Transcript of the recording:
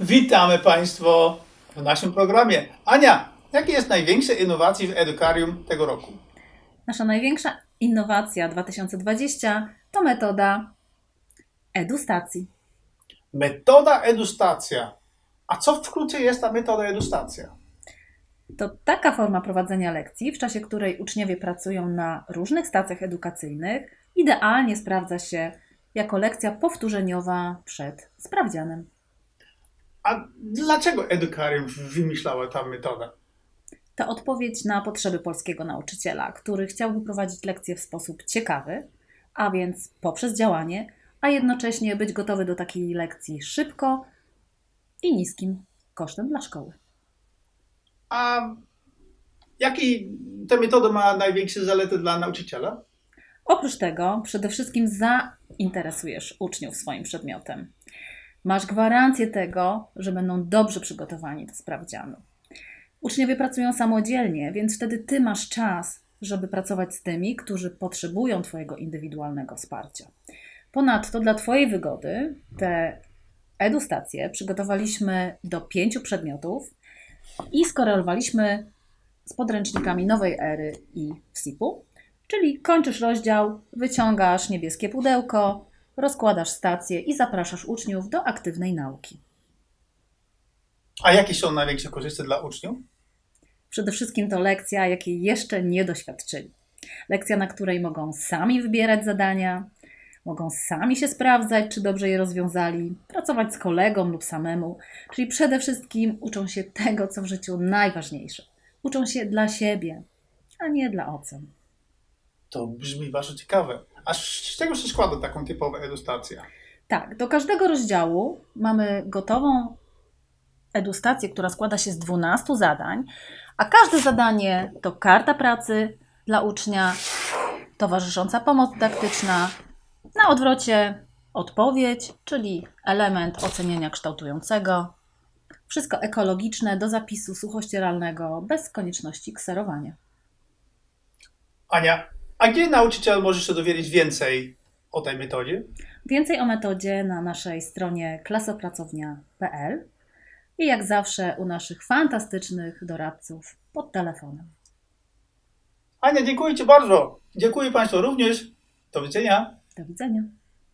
Witamy Państwa w naszym programie. Ania, jakie jest największe innowacje w Edukarium tego roku? Nasza największa innowacja 2020 to metoda edustacji. Metoda edustacja. A co wkrótce jest ta metoda edustacja? To taka forma prowadzenia lekcji, w czasie której uczniowie pracują na różnych stacjach edukacyjnych, idealnie sprawdza się jako lekcja powtórzeniowa przed sprawdzianem. A dlaczego Edukarium wymyślała tę metodę? To odpowiedź na potrzeby polskiego nauczyciela, który chciałby prowadzić lekcje w sposób ciekawy, a więc poprzez działanie, a jednocześnie być gotowy do takiej lekcji szybko i niskim kosztem dla szkoły. A jaki ta metoda ma największe zalety dla nauczyciela? Oprócz tego, przede wszystkim zainteresujesz uczniów swoim przedmiotem. Masz gwarancję tego, że będą dobrze przygotowani do sprawdzianu. Uczniowie pracują samodzielnie, więc wtedy ty masz czas, żeby pracować z tymi, którzy potrzebują Twojego indywidualnego wsparcia. Ponadto dla Twojej wygody te edustacje przygotowaliśmy do pięciu przedmiotów i skorelowaliśmy z podręcznikami nowej ery i WSIP-u. Czyli kończysz rozdział, wyciągasz niebieskie pudełko, rozkładasz stację i zapraszasz uczniów do aktywnej nauki. A jakie są największe korzyści dla uczniów? Przede wszystkim to lekcja, jakiej jeszcze nie doświadczyli. Lekcja, na której mogą sami wybierać zadania, mogą sami się sprawdzać, czy dobrze je rozwiązali, pracować z kolegą lub samemu, czyli przede wszystkim uczą się tego, co w życiu najważniejsze. Uczą się dla siebie, a nie dla ocen. To brzmi bardzo ciekawe. A z czego się składa taką typową edustacja? Tak, do każdego rozdziału mamy gotową edustację, która składa się z 12 zadań, a każde zadanie to karta pracy dla ucznia, towarzysząca pomoc dydaktyczna, na odwrocie odpowiedź, czyli element oceniania kształtującego. Wszystko ekologiczne do zapisu suchościeralnego, bez konieczności kserowania. Ania, a gdzie nauczyciel może się dowiedzieć więcej o tej metodzie? Więcej o metodzie na naszej stronie klasopracownia.pl i jak zawsze u naszych fantastycznych doradców pod telefonem. Ania, dziękuję Ci bardzo. Dziękuję Państwu również. Do widzenia. Do widzenia.